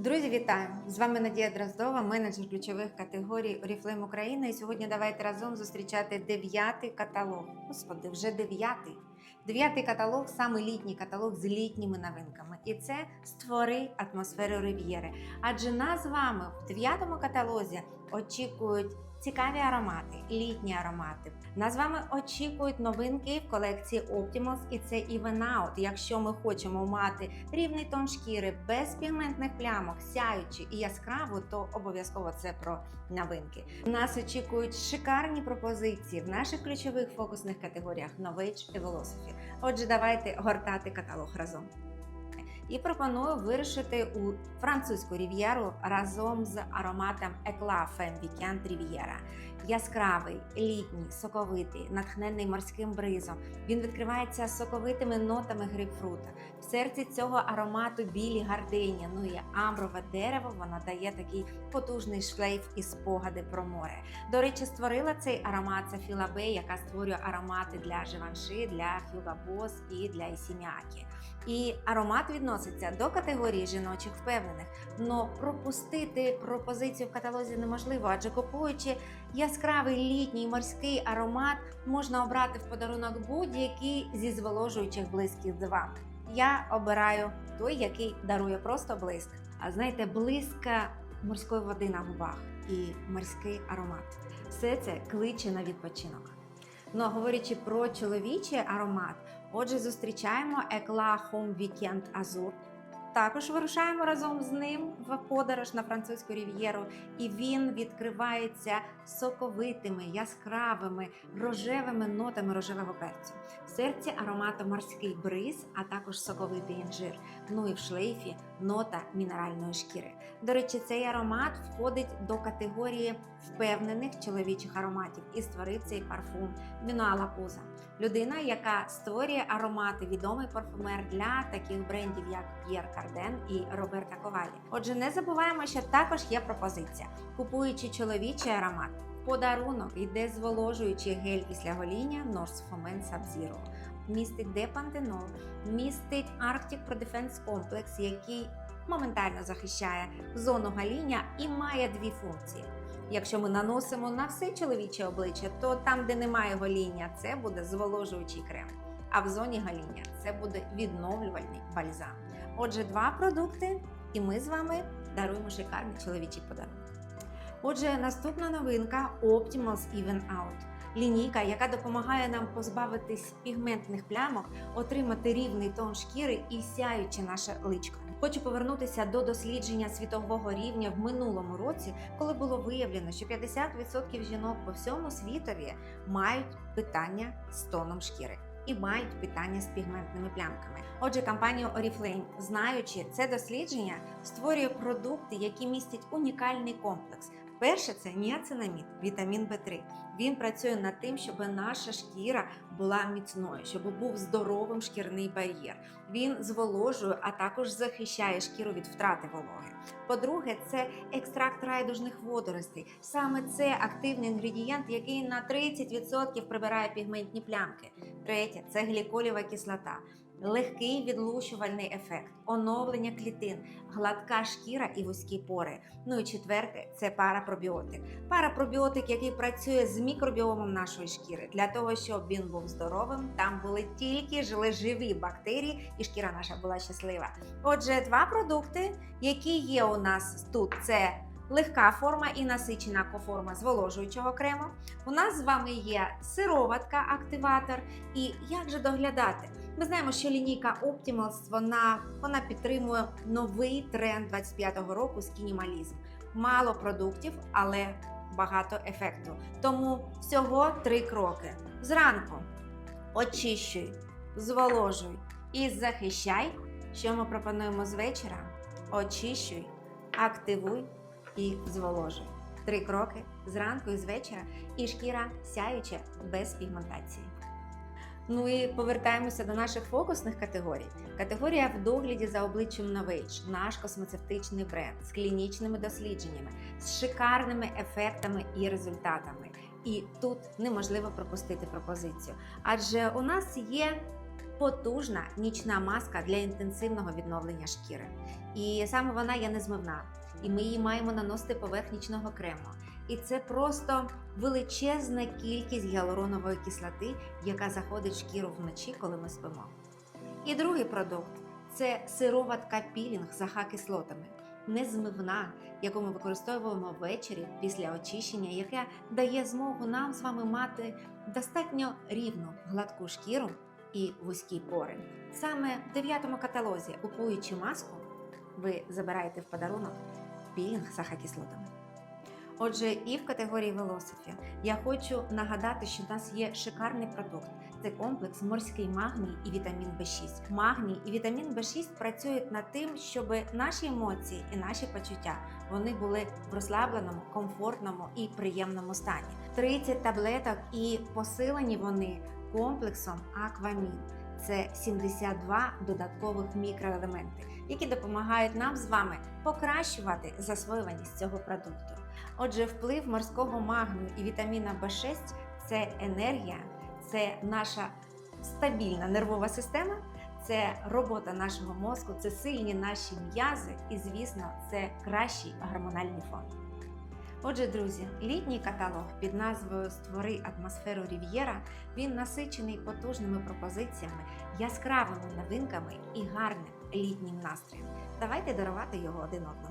Друзі, вітаю! З вами Надія Дроздова, менеджер ключових категорій Oriflame Україна. І сьогодні давайте разом зустрічати дев'ятий каталог. Господи, вже дев'ятий. Дев'ятий каталог саме літній каталог з літніми новинками. І це створи атмосферу Рив'єри. Адже нас з вами в дев'ятому каталозі очікують цікаві аромати, літні аромати. Нас з вами очікують новинки в колекції Optimals, і це Even Out. Якщо ми хочемо мати рівний тон шкіри без пігментних плямок, сяючи і яскраво, то обов'язково це про новинки. Нас очікують шикарні пропозиції в наших ключових фокусних категоріях Novage і Velocity. Отже, давайте гортати каталог разом. І пропоную вирішити у французьку рів'єру разом з ароматом Eclat Femme Weekend Riviera. Яскравий, літній, соковитий, натхнений морським бризом. Він відкривається соковитими нотами грейпфрута. В серці цього аромату білі гардені, ну і амброве дерево. Воно дає такий потужний шлейф і спогади про море. До речі, створила цей аромат Софіла Бей, яка створює аромати для Живанши, для Hugo Boss і для Ісіміакі. І аромат відноситься до категорії жіночих впевнених. Но пропустити пропозицію в каталозі неможливо, адже купуючи яскравий літній морський аромат, можна обрати в подарунок будь-який зі зволожуючих блисків вами. Я обираю той, який дарує просто блиск. А знаєте, блиска морської води на губах і морський аромат. Все це кличе на відпочинок. Ну а говорячи про чоловічий аромат, отже, зустрічаємо Eclat Home Weekend Azur. Також вирушаємо разом з ним в подорож на французьку рів'єру, і він відкривається соковитими, яскравими, рожевими нотами рожевого перцю. В серці аромату морський бриз, а також соковитий інжир. Ну і в шлейфі нота мінеральної шкіри. До речі, цей аромат входить до категорії впевнених чоловічих ароматів і створив цей парфум Мінуала Пуза. Людина, яка створює аромати, відомий парфумер для таких брендів, як П'єр Карден і Роберта Ковалі. Отже, не забуваємо, що також є пропозиція. Купуючи чоловічий аромат, подарунок йде зволожуючий гель після гоління North Fomen Sub-Zero. Містить депантенол, містить Arctic Pro Defense Complex, який моментально захищає зону гаління і має дві функції. Якщо ми наносимо на все чоловіче обличчя, то там, де немає гоління, це буде зволожуючий крем. А в зоні гоління це буде відновлювальний бальзам. Отже, два продукти, і ми з вами даруємо шикарний чоловічий подарунок. Отже, наступна новинка Optimals Even Out. Лінійка, яка допомагає нам позбавитись пігментних плямок, отримати рівний тон шкіри і сяючи наше личко. Хочу повернутися до дослідження світового рівня в минулому році, коли було виявлено, що 50% жінок по всьому світові мають питання з тоном шкіри. І мають питання з пігментними плямками. Отже, компанія Oriflame, знаючи це дослідження, створює продукти, які містять унікальний комплекс. Перше це ніацинамід, вітамін В3. Він працює над тим, щоб наша шкіра була міцною, щоб був здоровим шкірний бар'єр. Він зволожує, а також захищає шкіру від втрати вологи. По-друге, це екстракт райдужних водоростей. Саме це активний інгредієнт, який на 30% прибирає пігментні плямки. Третє це гліколєва кислота. Легкий відлущувальний ефект, оновлення клітин, гладка шкіра і вузькі пори. Ну і четверте це парапробіотик. Парапробіотик, який працює з мікробіомом нашої шкіри, для того, щоб він був здоровим, там були тільки жили живі бактерії, і шкіра наша була щаслива. Отже, два продукти, які є у нас тут, це легка форма і насичена коформа зволожуючого крему. У нас з вами є сироватка, активатор. І як же доглядати? Ми знаємо, що лінійка Optimals вона, вона підтримує новий тренд 25-го року скінімалізм. Мало продуктів, але багато ефекту. Тому всього три кроки. Зранку очищуй, зволожуй і захищай. Що ми пропонуємо з вечора? Очищуй, активуй і зволожуй. Три кроки зранку і з вечора, і шкіра сяюча без пігментації. Ну і повертаємося до наших фокусних категорій. Категорія в догляді за обличчям Novage, наш космецевтичний бренд з клінічними дослідженнями, з шикарними ефектами і результатами. І тут неможливо пропустити пропозицію. Адже у нас є потужна нічна маска для інтенсивного відновлення шкіри. І саме вона є незмивна. І ми її маємо наносити поверх нічного крему. І це просто величезна кількість гіалуронової кислоти, яка заходить в шкіру вночі, коли ми спимо. І другий продукт це сироватка пілінг з АХ-кислотами, незмивна, яку ми використовуємо ввечері після очищення, яке дає змогу нам з вами мати достатньо рівну гладку шкіру і вузькі пори. Саме в дев'ятому каталозі, купуючи маску, ви забираєте в подарунок пілінг з АХ-кислотами. Отже, і в категорії Velocity я хочу нагадати, що в нас є шикарний продукт. Це комплекс морський магній і вітамін В6. Магній і вітамін В6 працюють над тим, щоб наші емоції і наші почуття вони були в розслабленому, комфортному і приємному стані. 30 таблеток і посилені вони комплексом Аквамін. Це 72 додаткових мікроелементи, які допомагають нам з вами покращувати засвоюваність цього продукту. Отже, вплив морського магнію і вітаміна В6 це енергія, це наша стабільна нервова система, це робота нашого мозку, це сильні наші м'язи і, звісно, це кращий гормональний фон. Отже, друзі, літній каталог під назвою Створи атмосферу Рів'єра він насичений потужними пропозиціями, яскравими новинками і гарним літнім настроєм. Давайте дарувати його один одному.